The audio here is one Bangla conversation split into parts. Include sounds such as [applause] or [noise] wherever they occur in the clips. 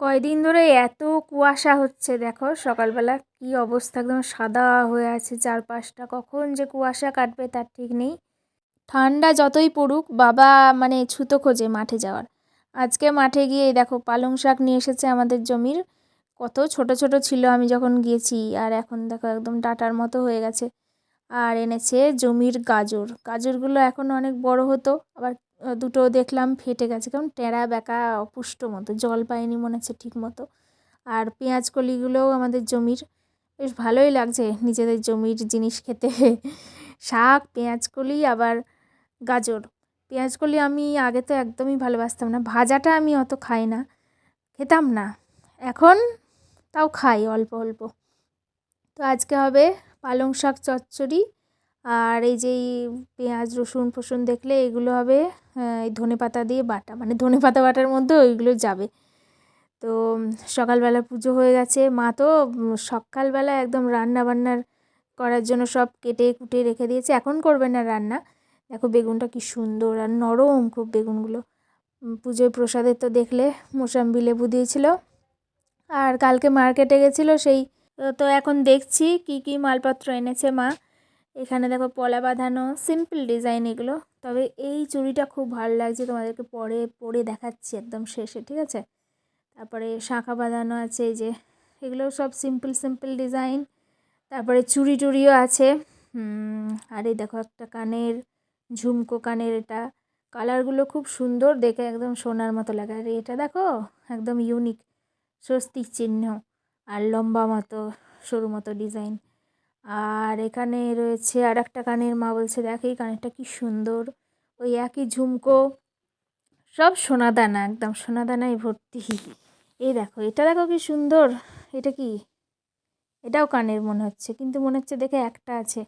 কয়দিন ধরে এত কুয়াশা হচ্ছে, দেখো সকালবেলা কি অবস্থা, একদম সাদা হয়ে আছে চারপাশটা, কখন যে কুয়াশা কাটবে তার ঠিক নেই। ঠান্ডা যতই পড়ুক, বাবা মানে ছুতো খোঁজে মাঠে যাওয়ার। আজকে মাঠে গিয়ে দেখো পালং শাক নিয়ে এসেছে আমাদের জমির, কত ছোট ছোট ছিল আমি যখন গিয়েছি, আর এখন দেখো একদম ডাটার মতো হয়ে গেছে। আর এনেছে জমির গাজর, গাজরগুলো এখন অনেক বড় হতো, আবার দুটো দেখলাম ফেটে গেছে, কারণ টেরা বেঁকা অপুষ্ট মতো, জল পায়নি মনে হচ্ছে ঠিক মতো। আর পেঁয়াজ কলিগুলোও আমাদের জমির, বেশ ভালোই লাগছে নিজেদের জমির জিনিস খেতে। [laughs] শাক, পেঁয়াজ কলি, আবার গাজর। পেঁয়াজ কলি আমি আগে তো একদমই ভালোবাসতাম না, ভাজাটা আমি অত খাই না, খেতাম না। এখন তাও খাই অল্প অল্প। তো আজকে হবে পালং শাক চচ্চড়ি আর এই যে পেঁয়াজ, রসুন, ফসুন দেখলে এগুলো হবে এই ধনে পাতা দিয়ে বাটা। মানে ধনে পাতা বাটার মধ্যে ওইগুলো যাবে। তো সকালবেলা পুজো হয়ে গেছে। মা তো সকালবেলা একদম রান্না বান্নার করার জন্য সব কেটে কুটে রেখে দিয়েছে। এখন করবে না রান্না। দেখো বেগুনটা কি সুন্দর আর নরম খুব বেগুনগুলো। পুজোয় প্রসাদের তো দেখলে মোসাম্বি লেবু দিয়েছিল। আর কালকে মার্কেটে গেছিল সেই, তো এখন দেখছি কি কি মালপত্র এনেছে মা। এখানে দেখো পলা বাঁধানো সিম্পল ডিজাইন এগুলো। তবে এই চুড়িটা খুব ভালো লাগছে তোমাদেরকে পরে পরে দেখাচ্ছি একদম শেষে, ঠিক আছে? তারপরে শাঁখা বাঁধানো আছে, এই যে এগুলো সব সিম্পল সিম্পল ডিজাইন তারপরে চুড়ি টুড়িও আছে। আর এই দেখো একটা কানের, ঝুমকো কানের এটা। কালারগুলো খুব সুন্দর, দেখে একদম সোনার মতো লাগে। আর এটা দেখো, একদম ইউনিক স্বস্তিক চিহ্ন। আর লম্বা মতো, সরু মতো ডিজাইন আর এখানে রয়েছে আর একটা কানের মা বলছে, দেখ এই কানেরটা কি সুন্দর। ওই একই ঝুমকো। সব সোনাদানা, একদম সোনাদানায় ভর্তি। এই দেখো, এটা দেখো কি সুন্দর। এটা কি? এটাও কানের মনে হচ্ছে, কিন্তু মনে হচ্ছে দেখে একটা আছে।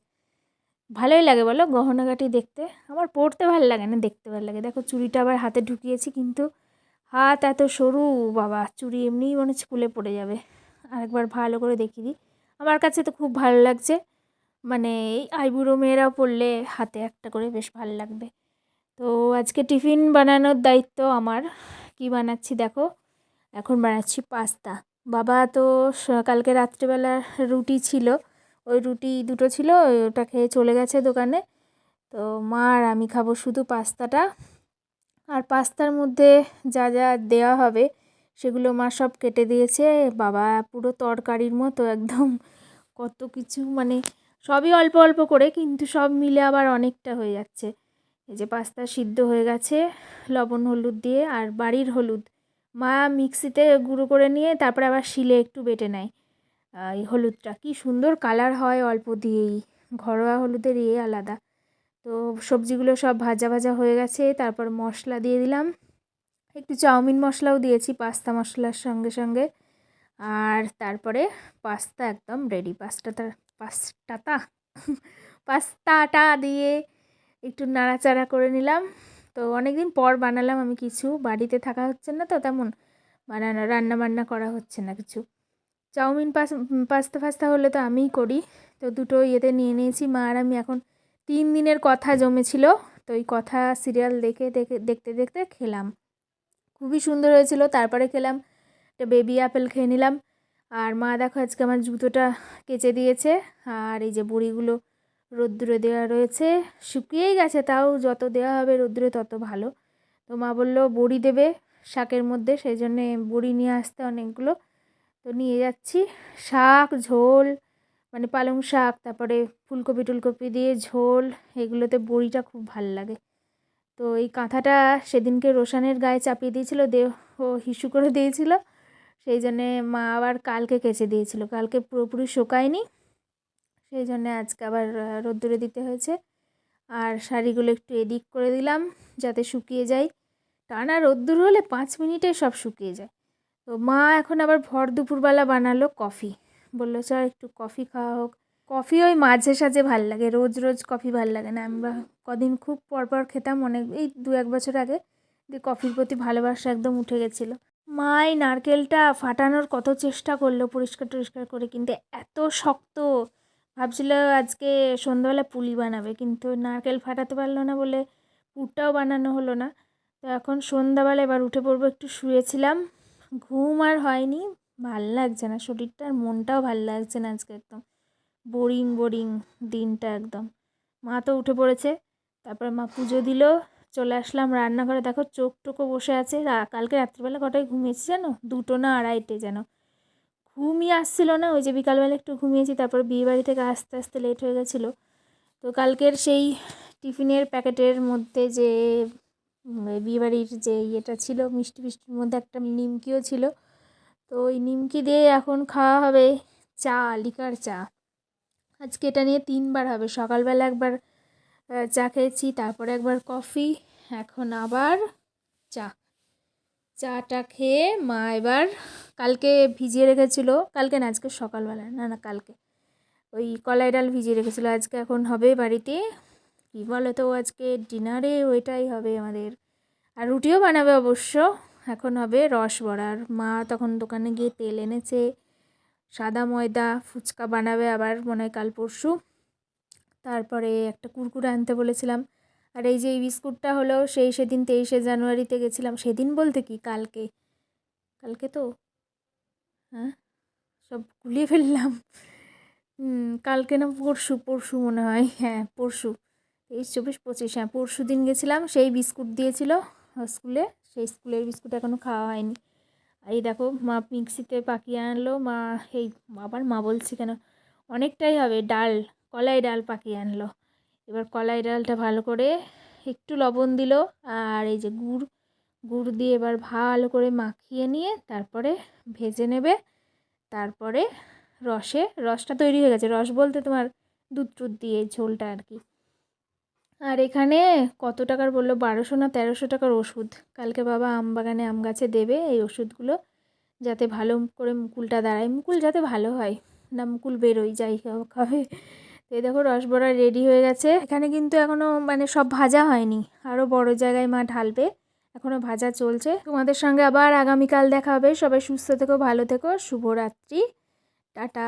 ভালোই লাগে বলো, গহনাগাটি দেখতে। আমার পড়তে ভালো লাগে না, দেখতে ভালো লাগে। দেখো চুড়িটা আবার হাতে ঢুকিয়েছি, কিন্তু হাত এত সরু, বাবা, চুড়ি এমনিই মনে হচ্ছে খুলে পড়ে যাবে। আরেকবার ভালো করে দেখিয়ে দিই। আমার কাছে তো খুব ভালো লাগছে। মানে এই আইবুড়ো মেয়েরাও পড়লে হাতে একটা করে বেশ ভালো লাগবে। তো আজকে টিফিন বানানোর দায়িত্ব আমার। কি বানাচ্ছি দেখো? এখন বানাচ্ছি পাস্তা। বাবা তো কালকে রাত্রিবেলা রুটি ছিল। ওই রুটি দুটো ছিল, ওটা খেয়ে চলে গেছে দোকানে। তো মা আর আমি খাব শুধু পাস্তাটা। আর পাস্তার মধ্যে যা যা দেওয়া হবে সেগুলো মা সব কেটে দিয়েছে। বাবা পুরো তরকারির মতো একদম [laughs] কত কিছু মানে সবই অল্প অল্প করে কিন্তু সব মিলে আবার অনেকটা হয়ে যাচ্ছে। এই যে পাস্তা সিদ্ধ হয়ে গেছে লবণ, হলুদ দিয়ে আর বাড়ির হলুদ। মা মিক্সিতে গুঁড়ো করে নিয়ে তারপরে আবার শিলে একটু বেটে নেয়। এই হলুদটা কি সুন্দর কালার হয় অল্প দিয়েই। ঘরোয়া হলুদের ইয়ে আলাদা। তো সবজিগুলো সব ভাজা ভাজা হয়ে গেছে। তারপর মশলা দিয়ে দিলাম। একটু চাউমিন মশলাও দিয়েছি, পাস্তা মশলার সঙ্গে সঙ্গে। আর তারপরে পাস্তা একদম রেডি পাস্তাটা পাস্তাটা পাস্তাটা দিয়ে একটু নাড়াচাড়া করে নিলাম। তো অনেক দিন পর বানালাম, আমি কিছু বাড়িতে থাকা হচ্ছে না তো, তেমন বানানো রান্না বান্না করা হচ্ছে না কিছু। চাউমিন পাস্তা ফাস্তা হলে তো আমিই করি। তো দুটো ইয়েতে নিয়ে নিয়েছি, মা আর আমি এখন তিন দিনের কথা জমেছিল। তো ওই কথা সিরিয়াল দেখে দেখে, দেখতে দেখতে খেলাম। খুবই সুন্দর হয়েছিল। তারপরে খেলাম, একটা বেবি অ্যাপেল খেয়ে নিলাম। আর মা দেখো আজকে আমার জুতোটা কেচে দিয়েছে। আর এই যে বড়িগুলো রোদ্দুরে দেওয়া রয়েছে, শুকিয়েই গেছে, তাও যত দেওয়া হবে রোদ্দুরে তত ভালো। তো মা বলল, বড়ি দেবে শাকের মধ্যে সেই জন্যে বড়ি নিয়ে আসতে অনেকগুলো। তো নিয়ে যাচ্ছি। শাক, ঝোল মানে পালং শাক, তারপরে ফুলকপি টুলকপি দিয়ে ঝোল, এগুলোতে বড়িটা খুব ভালো লাগে। তো এই কাঁথাটা সেদিনকে রোশানের গায়ে চাপিয়ে দিয়েছিল, দেহ হিসু করে দিয়েছিল। সেই জন্যে মা আবার কালকে কেচে দিয়েছিল। কালকে পুরোপুরি শোকায়নি। সেই জন্যে আজকে আবার রোদ্দুরে দিতে হয়েছে। আর শাড়িগুলো একটু এদিক করে দিলাম যাতে শুকিয়ে যায়। টানা রোদ্দুর হলে পাঁচ মিনিটে সব শুকিয়ে যায়। তো মা এখন আবার ভর দুপুরবেলা বানালো কফি। বলল, চল একটু কফি খাওয়া হোক। কফি ওই মাঝে সাঝে ভালো লাগে, রোজ রোজ কফি ভালো লাগে না। আমরা কদিন খুব পরপর খেতাম, অনেক, এই দু এক বছর আগে দিয়ে কফির প্রতি ভালোবাসা একদম উঠে গেছিল। মা, এই নারকেলটা ফাটানোর কত চেষ্টা করল পরিষ্কার টরিষ্কার করে, কিন্তু এত শক্ত। ভাবছিল আজকে সন্ধ্যাবেলা পুলি বানাবে, কিন্তু নারকেল ফাটাতে পারল না বলে পুরটাও বানানো হলো না। তো এখন সন্ধ্যাবেলা এবার উঠে পড়ব, একটু শুয়েছিলাম। ঘুম আর হয়নি, ভালো লাগছে না শরীরটা আর মনটাও ভালো লাগছে না আজকে একদম। বোরিং বোরিং দিনটা একদম। মা তো উঠে পড়েছে। তারপরে মা পুজো দিল, চলে আসলাম রান্নাঘরে। দেখো চোখ টোকো বসে আছে। কালকে রাত্রিবেলা কটায় ঘুমিয়েছি জানো? দুটো না আড়াইটে যেন। ঘুমিয়ে আসছিল না, ওই যে বিকালবেলা একটু ঘুমিয়েছি, তারপর বিয়েবাড়ি থেকে আস্তে আস্তে লেট হয়ে গেছিল। তো কালকের সেই টিফিনের প্যাকেটের মধ্যে যে বিয়েবাড়ির যে ইয়েটা ছিল, মিষ্টি মিষ্টির মধ্যে একটা নিমকিও ছিল। তো ওই নিমকি দিয়ে এখন খাওয়া হবে চা, লিকার চা। আজকে এটা নিয়ে তিনবার হবে। সকালবেলা একবার চা খেয়েছি, তারপরে একবার কফি, এখন আবার চা। চাটা খেয়ে মা এবার কালকে ভিজিয়ে রেখেছিল, কালকে না, আজকে সকালবেলা, না না, কালকে। ওই কলাই ডাল ভিজিয়ে রেখেছিলো, আজকে এখন হবে বাড়িতে। কী বলো তো আজকে ডিনারে ওইটাই হবে আমাদের। আর রুটিও বানাবে অবশ্য, এখন হবে রস বড়া আর মা তখন দোকানে গিয়ে তেল এনেছে, সাদা ময়দা, ফুচকা বানাবে আবার মনে হয় কাল পরশু। তারপরে একটা কুরকুরে আনতে বলেছিলাম। আর এই যে এই বিস্কুটটা হলো, সেই সেদিন তেইশে জানুয়ারিতে গেছিলাম। সেদিন বলতে কি? কালকে। কালকে তো? হ্যাঁ? সব গুলিয়ে ফেললাম। কালকে না পরশু পরশু মনে হয়। হ্যাঁ পরশু। তেইশ, চব্বিশ, পঁচিশ। হ্যাঁ পরশু দিন গেছিলাম। সেই বিস্কুট দিয়েছিল স্কুলে। সেই স্কুলের বিস্কুট এখনও খাওয়া হয়নি। এই দেখো, মা মিক্সিতে পাকিয়ে আনলো। মা, এই আবার মা বলছি কেন? অনেকটাই হবে, ডাল। কলাই ডাল পাকিয়ে আনলো। এবার কলাই ডালটা ভালো করে একটু লবণ দিল আর এই যে গুড় গুড় দিয়ে এবার ভালো করে মাখিয়ে নিয়ে তারপরে ভেজে নেবে। তারপরে রসে, রসটা তৈরি হয়ে গেছে। রস বলতে তোমার দুধ টুধ দিয়ে ঝোলটা আর কি। আর এখানে কত টাকার বলল? বারোশো না তেরোশো টাকার ওষুধ। কালকে বাবা আম বাগানে আম গাছে দেবে এই ওষুধগুলো যাতে ভালো করে মুকুলটা দাঁড়ায়। মুকুল যাতে ভালো হয়, না মুকুল বেরোয়, যাই হোক, হবে। এই দেখো রসবড়া রেডি হয়ে গেছে। এখানে কিন্তু এখনও মানে সব ভাজা হয়নি। আরও বড় জায়গায় মা ঢালবে। এখনও ভাজা চলছে। তোমাদের সঙ্গে আবার আগামীকাল দেখা হবে। সবাই সুস্থ থেকো, ভালো থেকো। শুভরাত্রি। টাটা।